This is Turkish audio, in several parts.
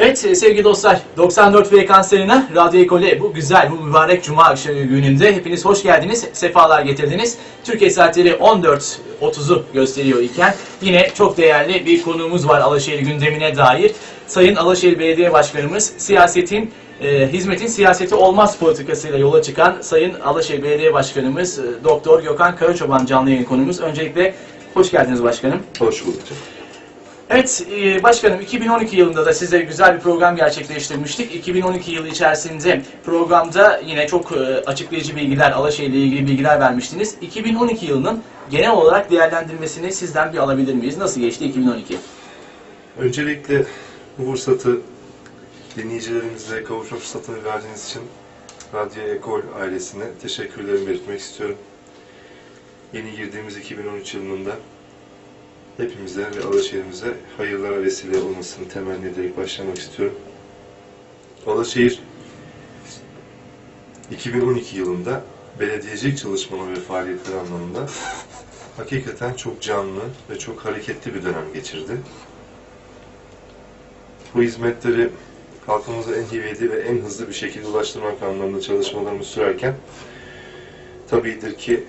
Evet e, sevgili dostlar 94 frekans yayına Radyo Ekole bu güzel bu mübarek cuma akşamı gününde hepiniz hoş geldiniz. Sefalar getirdiniz. Türkiye saatleri 14.30'u gösteriyor iken yine çok değerli bir konuğumuz var Alaşehir gündemine dair. Sayın Alaşehir Belediye Başkanımız siyasetin e, hizmetin siyaseti olmaz politikasıyla yola çıkan Sayın Alaşehir Belediye Başkanımız e, Doktor Gökhan Karaçoban canlı yayın konumuz. Öncelikle hoş geldiniz başkanım. Hoş bulduk. Evet e, başkanım 2012 yılında da size güzel bir program gerçekleştirmiştik. 2012 yılı içerisinde programda yine çok e, açıklayıcı bilgiler, Alaşehir ilgili bilgiler vermiştiniz. 2012 yılının genel olarak değerlendirmesini sizden bir alabilir miyiz? Nasıl geçti 2012? Öncelikle bu fırsatı dinleyicilerimize kavuşma fırsatını verdiğiniz için Radyo Ekol ailesine teşekkürlerimi belirtmek istiyorum. Yeni girdiğimiz 2013 yılında hepimize ve Alaşehir'imize hayırlara vesile olmasını temenni ederek başlamak istiyorum. Alaşehir 2012 yılında belediyecilik çalışmaları ve faaliyetleri anlamında hakikaten çok canlı ve çok hareketli bir dönem geçirdi. Bu hizmetleri halkımıza en ivedi ve en hızlı bir şekilde ulaştırmak anlamında çalışmalarımız sürerken tabidir ki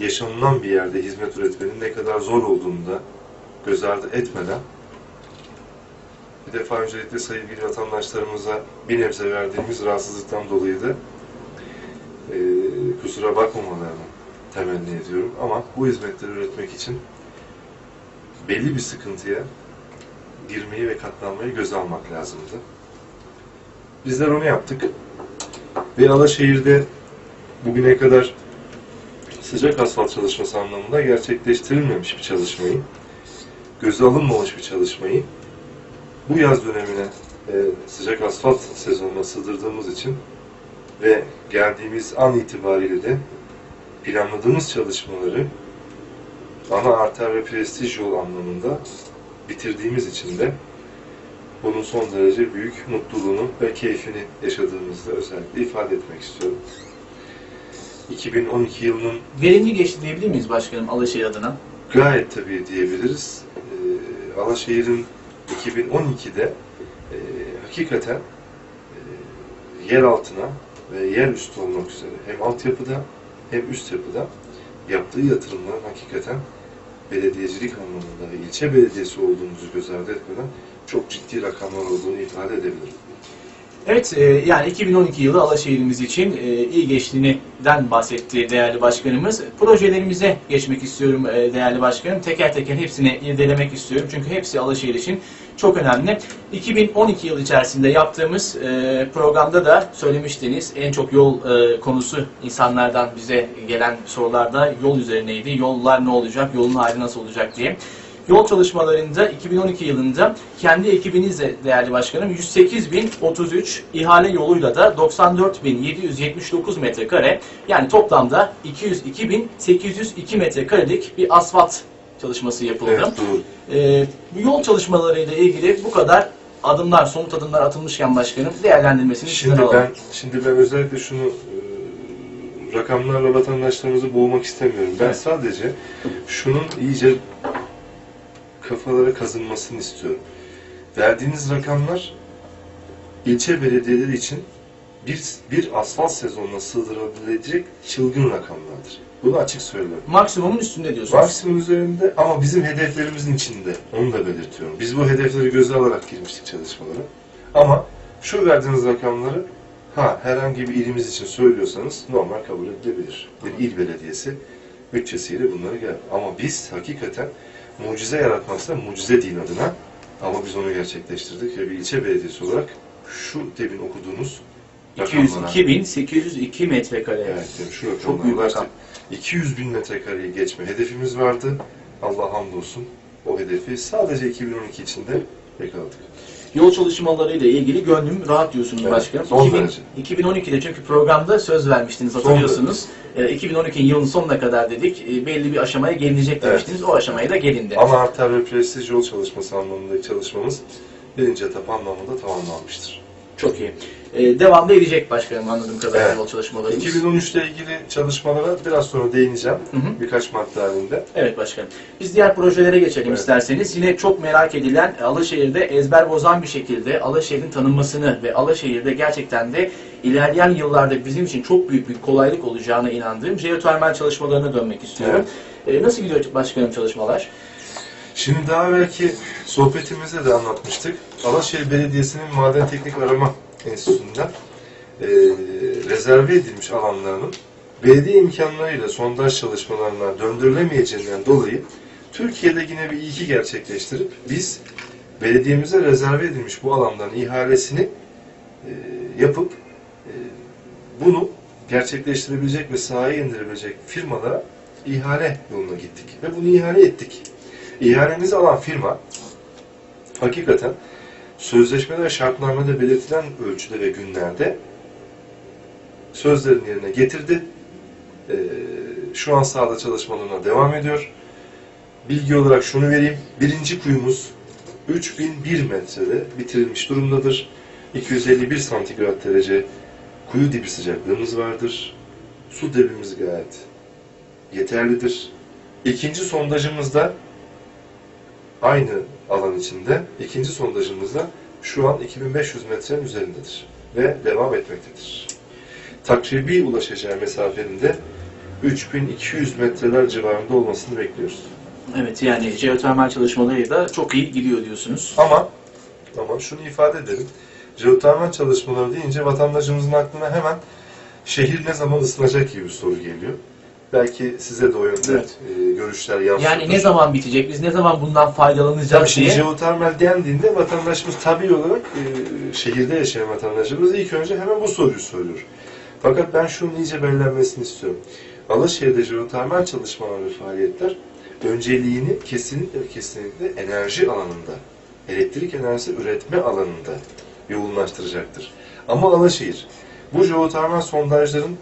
yaşanılan bir yerde hizmet üretmenin ne kadar zor olduğunu da göz ardı etmeden bir defa öncelikle sevgili vatandaşlarımıza bir nebze verdiğimiz rahatsızlıktan dolayı da eee, kusura bakmamalarını temenni ediyorum. Ama bu hizmetleri üretmek için belli bir sıkıntıya girmeyi ve katlanmayı göze almak lazımdı. Bizler onu yaptık. Ve Alaşehir'de bugüne kadar sıcak asfalt çalışması anlamında gerçekleştirilmemiş bir çalışmayı, göze alınmamış bir çalışmayı bu yaz dönemine e, sıcak asfalt sezonuna sığdırdığımız için ve geldiğimiz an itibariyle de planladığımız çalışmaları ana arter ve prestij yol anlamında bitirdiğimiz için de bunun son derece büyük mutluluğunu ve keyfini yaşadığımızda özellikle ifade etmek istiyorum. 2012 yılının Verimli geçti diyebilir miyiz başkanım Alaşehir adına? gayet tabii diyebiliriz. Ee, Alaşehir'in 2012'de e, hakikaten e, yer altına ve yer üstü olmak üzere hem altyapıda hem üst yapıda yaptığı yatırımların hakikaten belediyecilik anlamında ilçe belediyesi olduğumuzu göz ardı etmeden çok ciddi rakamlar olduğunu ifade edebilirim. Evet, e, yani 2012 yılı Alaşehir'imiz için e, iyi geçtiğinden bahsetti değerli başkanımız. Projelerimize geçmek istiyorum e, değerli başkanım. Teker teker hepsini irdelemek istiyorum. Çünkü hepsi Alaşehir için çok önemli. 2012 yılı içerisinde yaptığımız e, programda da söylemiştiniz. En çok yol e, konusu insanlardan bize gelen sorularda yol üzerineydi. Yollar ne olacak, yolun hali nasıl olacak diye. Yol çalışmalarında 2012 yılında kendi ekibinizle değerli başkanım 108.033 ihale yoluyla da 94.779 metrekare yani toplamda 202.802 metrekarelik bir asfalt çalışması yapıldı. Evet. Ee, bu yol çalışmalarıyla ilgili bu kadar adımlar, somut adımlar atılmışken başkanım değerlendirmesini Şimdi alalım. ben şimdi ben özellikle şunu e, rakamlarla vatandaşlarımızı boğmak istemiyorum. Ben Evet. sadece şunun iyice kafalara kazınmasını istiyorum. Verdiğiniz rakamlar ilçe belediyeleri için bir, bir asfalt sezonuna sığdırılabilecek çılgın rakamlardır. Bunu açık söylüyorum. Maksimum üstünde diyorsunuz. Maksimum üzerinde ama bizim hedeflerimizin içinde. Onu da belirtiyorum. Biz bu hedefleri göze alarak girmiştik çalışmalara. Ama şu verdiğiniz rakamları ha herhangi bir ilimiz için söylüyorsanız normal kabul edilebilir. Bir il belediyesi bütçesiyle bunları gel. Ama biz hakikaten mucize yaratmaksa mucize değil adına ama biz onu gerçekleştirdik ve bir ilçe belediyesi olarak şu demin okuduğunuz rakamlara 202.802 metrekare. Evet, yani şu Çok büyük rakam. 200 bin metrekareyi geçme hedefimiz vardı. Allah hamdolsun o hedefi sadece 2012 içinde yakaladık. Yol çalışmalarıyla ilgili gönlüm rahat diyorsunuz Evet, başkanım. son 2000 derece. 2012'de çünkü programda söz vermiştiniz hatırlıyorsunuz. Ee, 2012 yılın sonuna kadar dedik e, belli bir aşamaya gelinecek Evet. demiştiniz. O aşamaya da gelindi. Ana arter ve prestij yol çalışması anlamındaki çalışmamız birinci etap anlamında tamamlanmıştır. Çok iyi. Ee, devamda edecek başkanım anladığım kadarıyla Evet. yol çalışmalarımız. 2013 ile ilgili çalışmalara biraz sonra değineceğim. Hı hı. Birkaç madde halinde. Evet başkanım. Biz diğer projelere geçelim Evet. isterseniz. Yine çok merak edilen Alaşehir'de ezber bozan bir şekilde Alaşehir'in tanınmasını ve Alaşehir'de gerçekten de ilerleyen yıllarda bizim için çok büyük bir kolaylık olacağına inandığım jeotermal çalışmalarına dönmek istiyorum. Ee, nasıl gidiyor başkanım çalışmalar? Şimdi daha belki sohbetimizde de anlatmıştık. Alaşehir Belediyesi'nin Maden Teknik Arama Enstitüsü'nden eee rezerve edilmiş alanlarının belediye imkanlarıyla sondaj çalışmalarına döndürülemeyeceğinden dolayı Türkiye'de yine bir ilki gerçekleştirip biz belediyemize rezerve edilmiş bu alanların ihalesini eee, yapıp eee, bunu gerçekleştirebilecek ve sahaya indirebilecek firmalara ihale yoluna gittik. Ve bunu ihale ettik. İhalemizi alan firma hakikaten sözleşmede ve şartnamede belirtilen ölçüde ve günlerde sözlerini yerine getirdi. Ee, şu an sahada çalışmalarına devam ediyor. Bilgi olarak şunu vereyim. Birinci kuyumuz 3001 metrede bitirilmiş durumdadır. 251 santigrat derece kuyu dibi sıcaklığımız vardır. Su debimiz gayet yeterlidir. İkinci sondajımızda aynı alan içinde ikinci sondajımızda şu an 2500 metrenin üzerindedir ve devam etmektedir. Takribi ulaşacağı mesafenin de 3200 metreler civarında olmasını bekliyoruz. Evet yani jeotermal çalışmaları da çok iyi gidiyor diyorsunuz. Ama ama şunu ifade edelim. Jeotermal çalışmaları deyince vatandaşımızın aklına hemen şehir ne zaman ısınacak gibi bir soru geliyor. Belki size de o yönde Evet. e, görüşler yansıyor. Yani ne zaman bitecek, biz ne zaman bundan faydalanacağız Tabii şimdi diye. jeotermal dendiğinde vatandaşımız tabii olarak e, şehirde yaşayan vatandaşımız ilk önce hemen bu soruyu soruyor. Fakat ben şunun iyice belirlenmesini istiyorum. Alaşehir'de jeotermal çalışmalar ve faaliyetler önceliğini kesinlikle kesinlikle enerji alanında, elektrik enerjisi üretme alanında yoğunlaştıracaktır. Ama Alaşehir bu jeotermal sondajların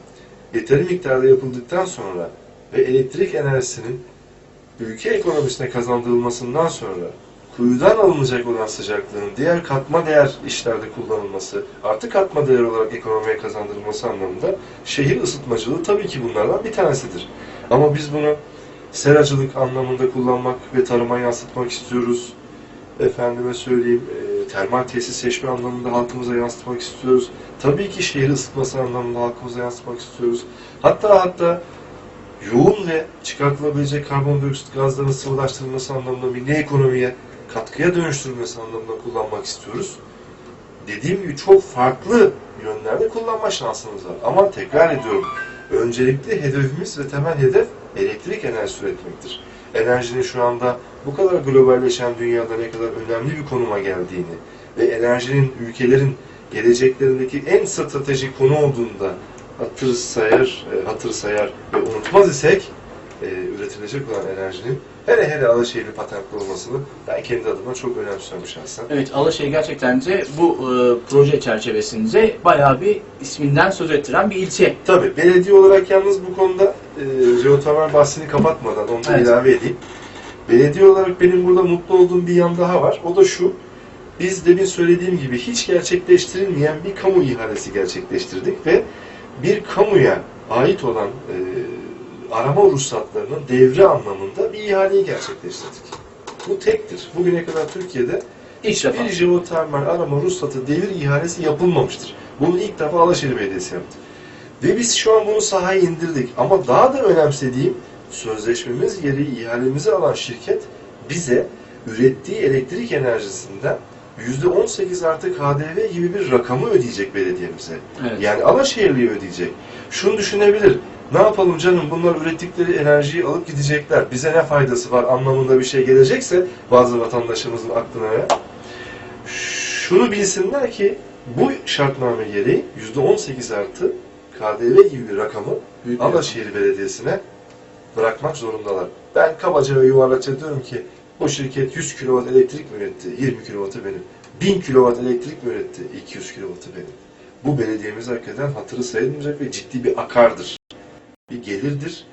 yeteri miktarda yapıldıktan sonra ve elektrik enerjisinin ülke ekonomisine kazandırılmasından sonra kuyudan alınacak olan sıcaklığın diğer katma değer işlerde kullanılması, artı katma değer olarak ekonomiye kazandırılması anlamında şehir ısıtmacılığı tabii ki bunlardan bir tanesidir. Ama biz bunu seracılık anlamında kullanmak ve tarıma yansıtmak istiyoruz. Efendime söyleyeyim, e, termal tesis seçme anlamında halkımıza yansıtmak istiyoruz. Tabii ki şehir ısıtması anlamında halkımıza yansıtmak istiyoruz. Hatta hatta yoğun ve çıkartılabilecek karbondioksit gazların sıvılaştırılması anlamında milli ekonomiye katkıya dönüştürülmesi anlamında kullanmak istiyoruz. Dediğim gibi çok farklı yönlerde kullanma şansımız var. Ama tekrar ediyorum, öncelikli hedefimiz ve temel hedef elektrik enerjisi üretmektir. Enerjinin şu anda bu kadar globalleşen dünyada ne kadar önemli bir konuma geldiğini ve enerjinin ülkelerin geleceklerindeki en stratejik konu olduğunda hatır sayar, e, hatır sayar ve unutmaz isek e, üretilecek olan enerjinin hele hele Alaşehir'li patentli olmasını ben kendi adıma çok önemsiyorum şahsen. Evet Alaşehir gerçekten de bu e, proje çerçevesinde bayağı bir isminden söz ettiren bir ilçe. Tabii belediye olarak yalnız bu konuda e, jeotermal bahsini kapatmadan onu Evet. ilave edeyim. Belediye olarak benim burada mutlu olduğum bir yan daha var. O da şu. Biz demin söylediğim gibi hiç gerçekleştirilmeyen bir kamu ihalesi gerçekleştirdik ve bir kamuya ait olan e, arama ruhsatlarının devri anlamında bir ihaleyi gerçekleştirdik. Bu tektir. Bugüne kadar Türkiye'de İlk defa. bir jeotermal arama ruhsatı devir ihalesi yapılmamıştır. Bunu ilk defa Alaşehir Belediyesi yaptı. Ve biz şu an bunu sahaya indirdik. Ama daha da önemsediğim sözleşmemiz gereği ihalemizi alan şirket bize ürettiği elektrik enerjisinden %18 artı KDV gibi bir rakamı ödeyecek belediyemize. Evet. Yani Alaşehirli'ye ödeyecek. Şunu düşünebilir. Ne yapalım canım bunlar ürettikleri enerjiyi alıp gidecekler. Bize ne faydası var anlamında bir şey gelecekse bazı vatandaşımızın aklına ya. Şunu bilsinler ki bu şartname gereği %18 artı KDV gibi bir rakamı Büyük Alaşehir Belediyesi'ne bırakmak zorundalar. Ben kabaca ve yuvarlakça diyorum ki bu şirket 100 kW elektrik mi üretti? 20 kW'ı benim. 1000 kW elektrik mi üretti? 200 kW'ı benim. Bu belediyemiz hakikaten hatırı sayılmayacak ve ciddi bir akardır. Bir gelirdir.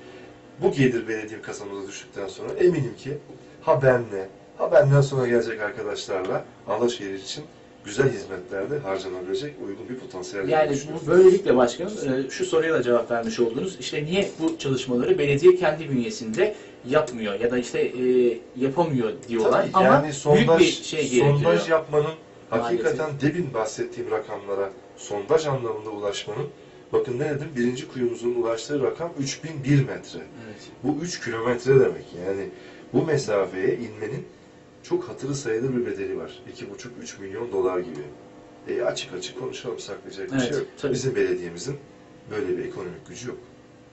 Bu gelir belediye kasamıza düştükten sonra eminim ki ha benle, ha benden sonra gelecek arkadaşlarla Alaşehir için güzel hizmetlerde harcanabilecek uygun bir potansiyel Yani bu böylelikle başkanım e, şu soruya da cevap vermiş oldunuz. İşte niye bu çalışmaları belediye kendi bünyesinde yapmıyor ya da işte e, yapamıyor diyorlar. Tabii, Ama yani sondaj, büyük bir şey gerekiyor. sondaj yapmanın Maalesef. hakikaten demin bahsettiğim rakamlara sondaj anlamında ulaşmanın bakın ne dedim birinci kuyumuzun ulaştığı rakam 3001 metre. Evet. Bu 3 kilometre demek. Yani bu mesafeye inmenin çok hatırı sayılır bir bedeli var. 2,5-3 milyon dolar gibi. E, açık açık konuşalım saklayacak bir Evet, şey yok. tabii. Bizim belediyemizin böyle bir ekonomik gücü yok.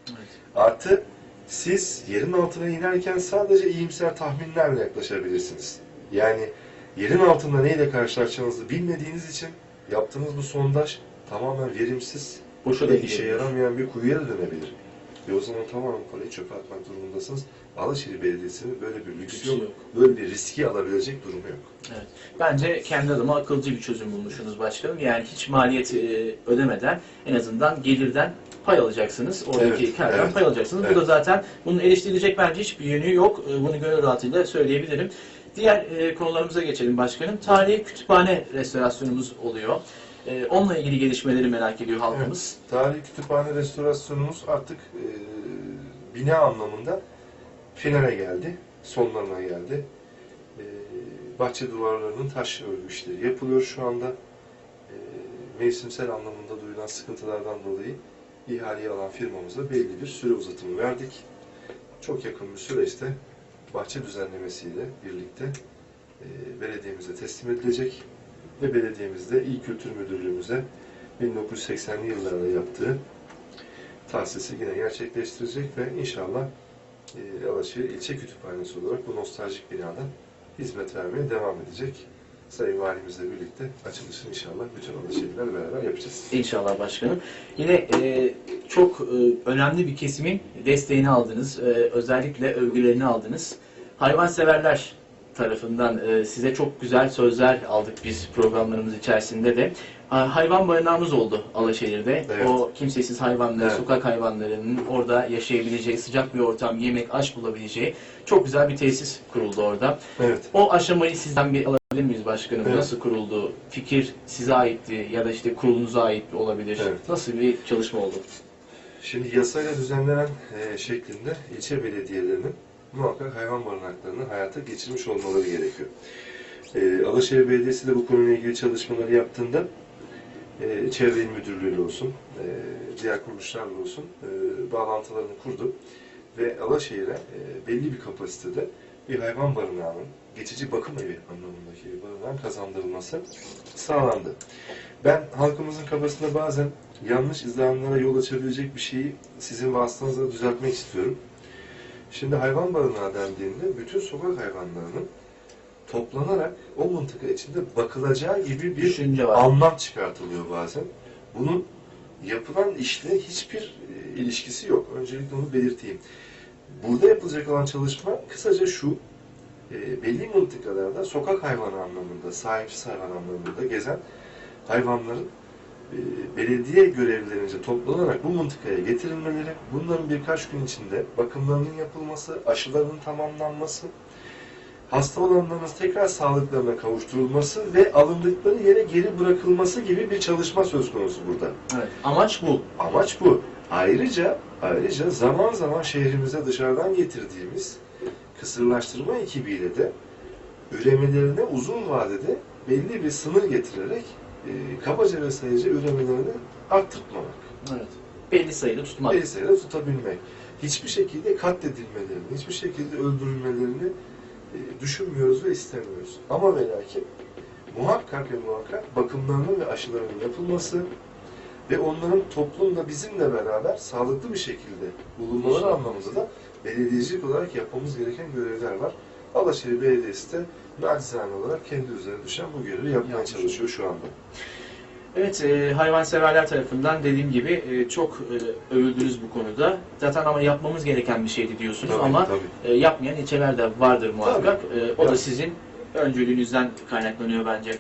Evet. Artı siz yerin altına inerken sadece iyimser tahminlerle yaklaşabilirsiniz. Yani yerin altında neyle karşılaşacağınızı bilmediğiniz için yaptığınız bu sondaj tamamen verimsiz Boşa da işe yaramayan bir kuyuya da dönebilir. Ve o zaman tamamen parayı çöpe atmak durumundasınız. Alaşehir Belediyesi'nin böyle bir lüksü yok, yok. böyle bir riski alabilecek durumu yok. Bence kendi adıma akılcı bir çözüm bulmuşsunuz başkanım. Yani hiç maliyet e, ödemeden en azından gelirden pay alacaksınız. Oradaki Evet, kardan evet, pay alacaksınız. evet. Bu da zaten bunun eleştirilecek bence hiçbir yönü yok. E, Bunu gönül rahatlığıyla söyleyebilirim. Diğer e, konularımıza geçelim başkanım. Tarihi kütüphane restorasyonumuz oluyor. E, onunla ilgili gelişmeleri merak ediyor halkımız. Tarihi kütüphane restorasyonumuz artık e, bina anlamında finale geldi, sonlarına geldi. E, bahçe duvarlarının taş örgü işleri yapılıyor şu anda. E, mevsimsel anlamında duyulan sıkıntılardan dolayı ihaleyi alan firmamıza belli bir süre uzatımı verdik. Çok yakın bir süreçte bahçe düzenlemesiyle birlikte e, belediyemize teslim edilecek ve belediyemizde İl Kültür Müdürlüğümüze 1980'li yıllarda yaptığı tahsisi yine gerçekleştirecek ve inşallah e, Alaşehir İlçe Kütüphanesi olarak bu nostaljik binada hizmet vermeye devam edecek. Sayın Valimizle birlikte açılışını inşallah bütün Alaşehirler beraber yapacağız. İnşallah başkanım. Yine e, çok e, önemli bir kesimin desteğini aldınız. E, özellikle övgülerini aldınız. Hayvanseverler tarafından e, size çok güzel sözler aldık biz programlarımız içerisinde de. Ha, Hayvan barınağımız oldu Alaşehir'de. Evet. O kimsesiz hayvanları, Evet. sokak hayvanlarının orada yaşayabileceği, sıcak bir ortam, yemek, aş bulabileceği çok güzel bir tesis kuruldu orada. Evet. O aşamayı sizden bir alabilir miyiz başkanım? Evet. Nasıl kuruldu? Fikir size aitti ya da işte kurulunuza ait olabilir. Evet. Nasıl bir çalışma oldu? Şimdi yasayla düzenlenen e, şeklinde ilçe belediyelerinin muhakkak hayvan barınaklarını hayata geçirmiş olmaları gerekiyor. E, Alaşehir Belediyesi de bu konuyla ilgili çalışmaları yaptığında e, Çevre İl Müdürlüğü olsun, e, diğer kuruluşlarla olsun e, bağlantılarını kurdu ve Alaşehir'e e, belli bir kapasitede bir hayvan barınağının, geçici bakım evi anlamındaki barınağın kazandırılması sağlandı. Ben halkımızın kafasında bazen yanlış izlenimlere yol açabilecek bir şeyi sizin vasıtanızla düzeltmek istiyorum. Şimdi hayvan barınağı dendiğinde bütün sokak hayvanlarının toplanarak o mıntıka içinde bakılacağı gibi bir Düşünce var. anlam çıkartılıyor bazen. Bunun yapılan işle hiçbir e, ilişkisi yok. Öncelikle onu belirteyim. Burada yapılacak olan çalışma kısaca şu, e, belli mıntıkalarda sokak hayvanı anlamında, sahipsiz hayvan anlamında gezen hayvanların belediye görevlilerince toplanarak bu mıntıkaya getirilmeleri, bunların birkaç gün içinde bakımlarının yapılması, aşılarının tamamlanması, hasta olanların tekrar sağlıklarına kavuşturulması ve alındıkları yere geri bırakılması gibi bir çalışma söz konusu burada. Evet. Amaç bu. Amaç bu. Ayrıca ayrıca zaman zaman şehrimize dışarıdan getirdiğimiz kısırlaştırma ekibiyle de üremelerine uzun vadede belli bir sınır getirerek e, kabaca ve sayıca üremelerini arttırtmamak. Evet. Belli sayıda tutmak. Belli sayıda tutabilmek. Hiçbir şekilde katledilmelerini, hiçbir şekilde öldürülmelerini e, düşünmüyoruz ve istemiyoruz. Ama ve lakin muhakkak ve muhakkak bakımlarının ve aşılarının yapılması ve onların toplumda bizimle beraber sağlıklı bir şekilde bulunmaları anlamında da belediyecilik olarak yapmamız gereken görevler var. Alaşehir Belediyesi de nacizane olarak kendi üzerine düşen bu görevi yapmaya Yapmış. çalışıyor şu anda. Evet, e, hayvanseverler tarafından dediğim gibi e, çok e, övüldünüz bu konuda. Zaten ama yapmamız gereken bir şeydi diyorsunuz Tabii, ama tabii. e, yapmayan ilçeler de vardır muhakkak. E, o da Tabii. sizin öncülüğünüzden kaynaklanıyor bence.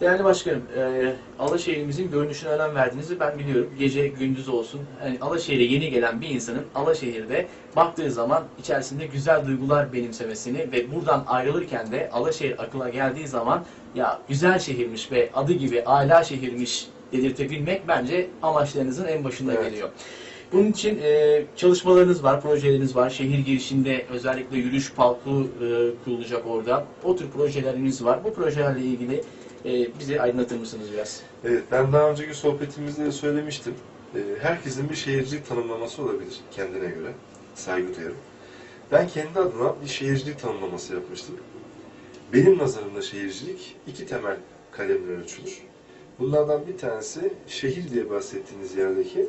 Değerli başkanım, e, Alaşehir'imizin görünüşüne önem verdiğinizi ben biliyorum. Gece gündüz olsun. Yani Alaşehir'e yeni gelen bir insanın Alaşehir'de baktığı zaman içerisinde güzel duygular benimsemesini ve buradan ayrılırken de Alaşehir akıla geldiği zaman ya güzel şehirmiş ve adı gibi ala şehirmiş dedirtebilmek bence amaçlarınızın en başında Evet. geliyor. Bunun için e, çalışmalarınız var, projeleriniz var. Şehir girişinde özellikle yürüyüş parkı e, kurulacak orada. O tür projeleriniz var. Bu projelerle ilgili e, bizi aydınlatır mısınız biraz? Evet, ben daha önceki sohbetimizde de söylemiştim. Ee, herkesin bir şehircilik tanımlaması olabilir kendine göre. Saygı duyarım. Ben kendi adıma bir şehircilik tanımlaması yapmıştım. Benim nazarımda şehircilik iki temel kalemle ölçülür. Bunlardan bir tanesi şehir diye bahsettiğiniz yerdeki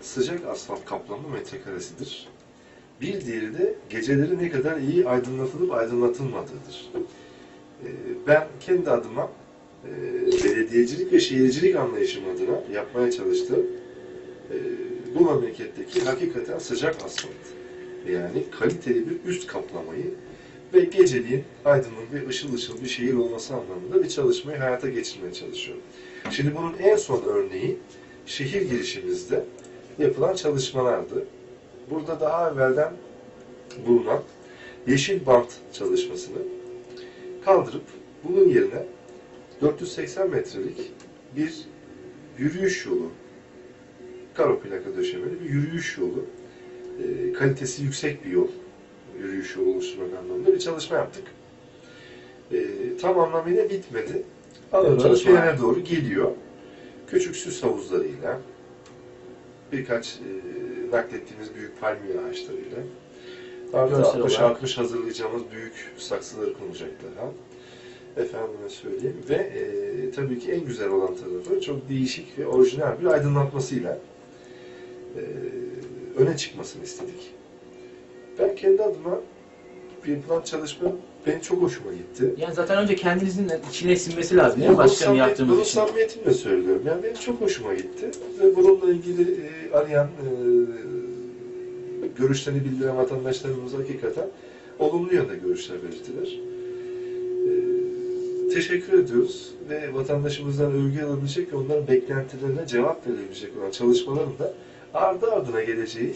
sıcak asfalt kaplamı metrekaresidir. Bir diğeri de geceleri ne kadar iyi aydınlatılıp aydınlatılmadığıdır. Ee, Ben kendi adıma e, belediyecilik ve şehircilik anlayışım adına yapmaya çalıştığım e, bu memleketteki hakikaten sıcak asfalt yani kaliteli bir üst kaplamayı ve geceliğin aydınlık ve ışıl ışıl bir şehir olması anlamında bir çalışmayı hayata geçirmeye çalışıyorum. Şimdi bunun en son örneği şehir girişimizde yapılan çalışmalardı. Burada daha evvelden bulunan yeşil bant çalışmasını kaldırıp bunun yerine 480 metrelik bir yürüyüş yolu, karo plaka döşemeli bir yürüyüş yolu, e, kalitesi yüksek bir yol, yürüyüş yolu oluşturmak anlamında bir çalışma yaptık. E, tam anlamıyla bitmedi. Çalışma. trene doğru geliyor. Küçük süs havuzlarıyla, birkaç e, naklettiğimiz büyük palmiye ağaçlarıyla, artı Görsel 60 olarak. 60 hazırlayacağımız büyük saksıları konulacak daha. Efendime söyleyeyim. Ve e, tabii ki en güzel olan tarafı çok değişik ve orijinal bir aydınlatmasıyla e, öne çıkmasını istedik. Ben kendi adıma yapılan çalışma benim çok hoşuma gitti. Yani zaten önce kendinizin içine sinmesi lazım değil mi bunu başkanım yaptığımız bunu için? samimiyetimle söylüyorum. Yani benim çok hoşuma gitti. Ve bununla ilgili e, arayan, e, görüşlerini bildiren vatandaşlarımız hakikaten olumlu yönde görüşler belirttiler. Teşekkür ediyoruz ve vatandaşımızdan övgü alabilecek ve onların beklentilerine cevap verebilecek olan çalışmaların da ardı ardına geleceği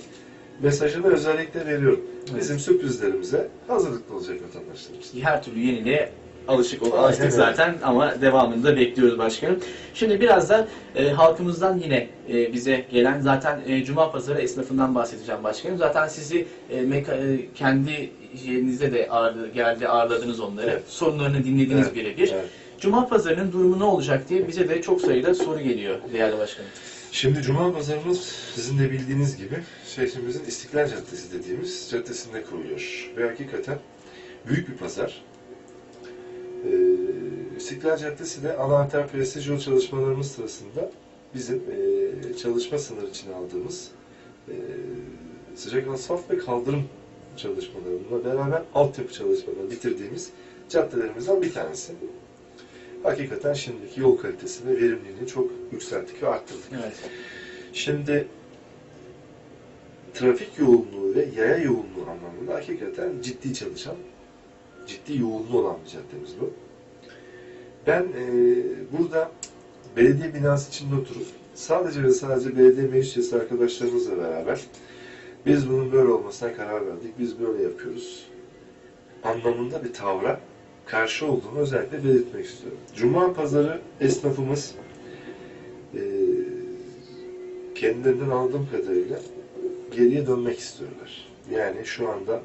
mesajını özellikle veriyorum. Evet. Bizim sürprizlerimize hazırlıklı olacak vatandaşlarımız. Her türlü yeniliğe alışık ol, alıştık zaten ama devamını da bekliyoruz başkanım. Şimdi biraz da e, halkımızdan yine e, bize gelen zaten e, Cuma Pazarı esnafından bahsedeceğim başkanım. Zaten sizi e, meka- e, kendi yerinizde de ağırlı, geldi ağırladınız onları. Evet. Sorunlarını dinlediniz Evet, birebir. evet. Cuma Pazarı'nın durumu ne olacak diye bize de çok sayıda soru geliyor değerli başkanım. Şimdi Cuma Pazarımız sizin de bildiğiniz gibi şehrimizin İstiklal Caddesi dediğimiz caddesinde kuruluyor. Ve hakikaten büyük bir pazar. Ee, İstiklal Caddesi de Anahtar Prestij Yol çalışmalarımız sırasında bizim e, çalışma sınırı için aldığımız e, sıcak asfalt ve kaldırım çalışmalarıyla beraber altyapı çalışmalarını bitirdiğimiz caddelerimizden bir tanesi. Hakikaten şimdiki yol kalitesi ve verimliliğini çok yükselttik ve arttırdık. Evet. Şimdi trafik yoğunluğu ve yaya yoğunluğu anlamında hakikaten ciddi çalışan, ciddi yoğunluğu olan bir caddemiz bu. Ben e, burada belediye binası içinde oturup sadece ve sadece belediye meclis üyesi arkadaşlarımızla beraber biz bunun böyle olmasına karar verdik, biz böyle yapıyoruz anlamında bir tavra karşı olduğunu özellikle belirtmek istiyorum. Cuma pazarı esnafımız e, kendilerinden aldığım kadarıyla geriye dönmek istiyorlar. Yani şu anda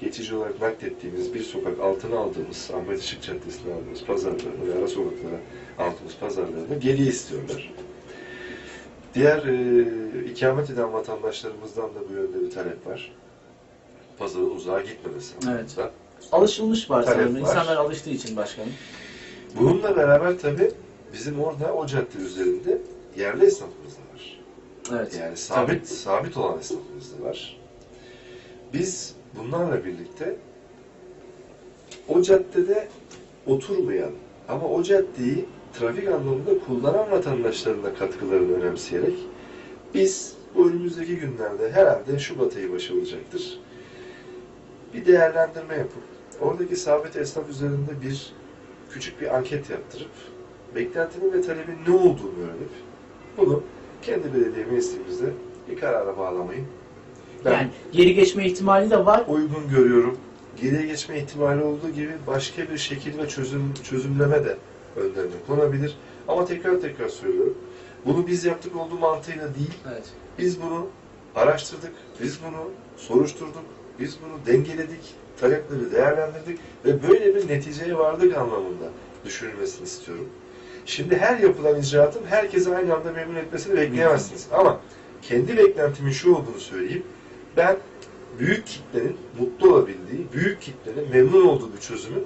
geçici olarak naklettiğimiz bir sokak altına aldığımız, Ahmet Işık Caddesi'ne aldığımız pazarlarını ve ara sokaklara aldığımız pazarlarını geriye istiyorlar. Diğer e, ikamet eden vatandaşlarımızdan da bu yönde bir talep var. Pazarın uzağa gitmemesi Evet. anlamında. Alışılmış var Talep sanırım. var. İnsanlar alıştığı için başkanım. Bununla beraber tabii bizim orada o cadde üzerinde yerli esnafımız da var. Evet. Yani sabit sabit olan esnafımız da var. Biz bunlarla birlikte o caddede oturmayan ama o caddeyi trafik anlamında kullanan vatandaşların da katkılarını önemseyerek biz bu önümüzdeki günlerde herhalde Şubat ayı başı olacaktır. Bir değerlendirme yapıp oradaki sabit esnaf üzerinde bir küçük bir anket yaptırıp beklentinin ve talebin ne olduğunu öğrenip bunu kendi belediye meclisimizde bir karara bağlamayı ben Yani geri geçme ihtimali de var. uygun görüyorum. Geriye geçme ihtimali olduğu gibi başka bir şekil ve çözüm çözümleme de önlerine konabilir. Ama tekrar tekrar söylüyorum. Bunu biz yaptık olduğu mantığıyla değil, Evet. biz bunu araştırdık, biz bunu soruşturduk, biz bunu dengeledik, talepleri değerlendirdik ve böyle bir neticeye vardık anlamında düşünülmesini istiyorum. Şimdi her yapılan icraatın herkese aynı anda memnun etmesini bekleyemezsiniz. Ama kendi beklentimin şu olduğunu söyleyeyim. Ben büyük kitlenin mutlu olabildiği, büyük kitlenin memnun olduğu bir çözümün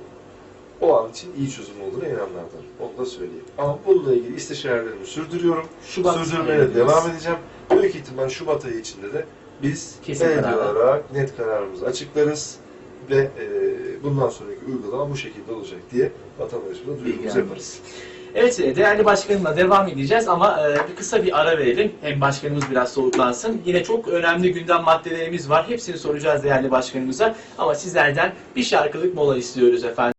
o an için iyi çözüm olduğuna inananlardan. Onu da söyleyeyim. Ama bununla ilgili istişarelerimi sürdürüyorum. Şubat Sürdürmeye de devam edeceğim. Büyük ihtimal Şubat ayı içinde de biz Kesin belediye karar. olarak net kararımızı açıklarız ve e, bundan sonraki uygulama bu şekilde olacak diye vatandaşımıza duyurumuzu yaparız. Evet e, değerli başkanımla devam edeceğiz ama e, bir kısa bir ara verelim. Hem başkanımız biraz soluklansın. Yine çok önemli gündem maddelerimiz var. Hepsini soracağız değerli başkanımıza. Ama sizlerden bir şarkılık mola istiyoruz efendim.